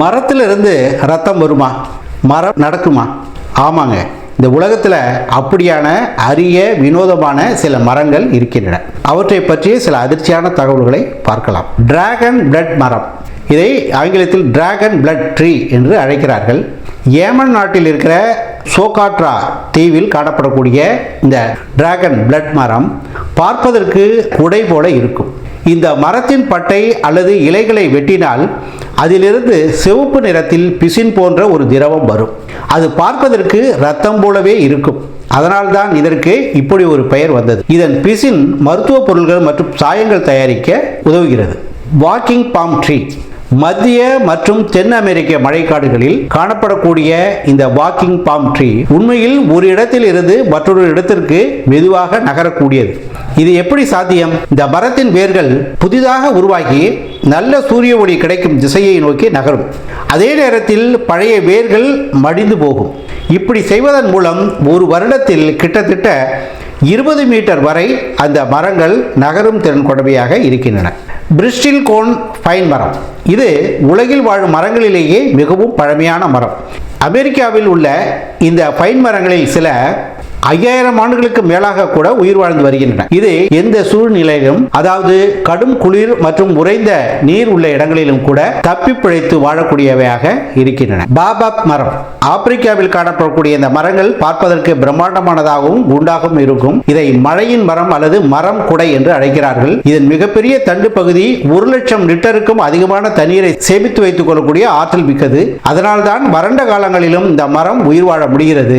மரத்திலிருந்து ரத்தம் வருமா? மரம் நடக்குமா? ஆமாங்க. இந்த உலகத்தில் அப்படியான அரிய வினோதமான சில மரங்கள் இருக்கின்றன. அவற்றை பற்றிய சில அதிர்ச்சியான தகவல்களை பார்க்கலாம். டிராகன் பிளட் மரம். இதை ஆங்கிலத்தில் டிராகன் பிளட் ட்ரீ என்று அழைக்கிறார்கள். ஏமன் நாட்டில் இருக்கிற சோகாட்ரா தீவில் காணப்படக்கூடிய இந்த டிராகன் பிளட் மரம் பார்ப்பதற்கு குடை போல இருக்கும். இந்த மரத்தின் பட்டை அல்லது இலைகளை வெட்டினால் அதிலிருந்து சிவப்பு நிறத்தில் பிசின் போன்ற ஒரு திரவம் வரும். அது பார்ப்பதற்கு ரத்தம் போலவே இருக்கும். அதனால்தான் இதற்கு இப்படி ஒரு பெயர் வந்தது. இதன் பிசின் மருத்துவ பொருள்கள் மற்றும் சாயங்கள் தயாரிக்க உதவுகிறது. Walking palm tree. மத்திய மற்றும் தென் அமெரிக்க மழைக்காடுகளில் காணப்படக்கூடிய இந்த வாக்கிங் பாம் ட்ரீ உண்மையில் ஒரு இடத்தில் இருந்து மற்றொரு இடத்திற்கு மெதுவாக நகரக்கூடியது. இது எப்படி சாத்தியம்? இந்த மரத்தின் வேர்கள் புதிதாக உருவாகி நல்ல சூரிய ஒளி கிடைக்கும் திசையை நோக்கி நகரும். அதே நேரத்தில் பழைய வேர்கள் மடிந்து போகும். இப்படி செய்வதன் மூலம் ஒரு வருடத்தில் கிட்டத்தட்ட இருபது மீட்டர் வரை அந்த மரங்கள் நகரும் திறன் கொண்டவையாக இருக்கின்றன. பிரிஸ்டில் கோன் பைன் மரம். இது உலகில் வாழும் மரங்களிலேயே மிகவும் பழமையான மரம். அமெரிக்காவில் உள்ள இந்த பைன் மரங்களில் சில ஐயாயிரம் ஆண்டுகளுக்கு மேலாக கூட உயிர் வாழ்ந்து வருகின்றன. இது எந்த சூழ்நிலையிலும் அதாவது கடும் குளிர் மற்றும் உறைந்த நீர் உள்ள இடங்களிலும் கூட தப்பி பிழைத்து வாழக்கூடியவையாக இருக்கின்றன. பாபாப் மரம். ஆப்பிரிக்காவில் காணப்படக்கூடிய இந்த மரங்கள் பார்ப்பதற்கு பிரம்மாண்டமானதாகவும் குண்டாகவும் இருக்கும். இதை மழையின் மரம் அல்லது மரம் குடை என்று அழைக்கிறார்கள். இதன் மிகப்பெரிய தண்டு பகுதி ஒரு லட்சம் லிட்டருக்கும் அதிகமான தண்ணீரை சேமித்து வைத்துக் கொள்ளக்கூடிய ஆற்றல் மிக்கது. அதனால்தான் வறண்ட காலங்களிலும் இந்த மரம் உயிர் வாழ முடிகிறது.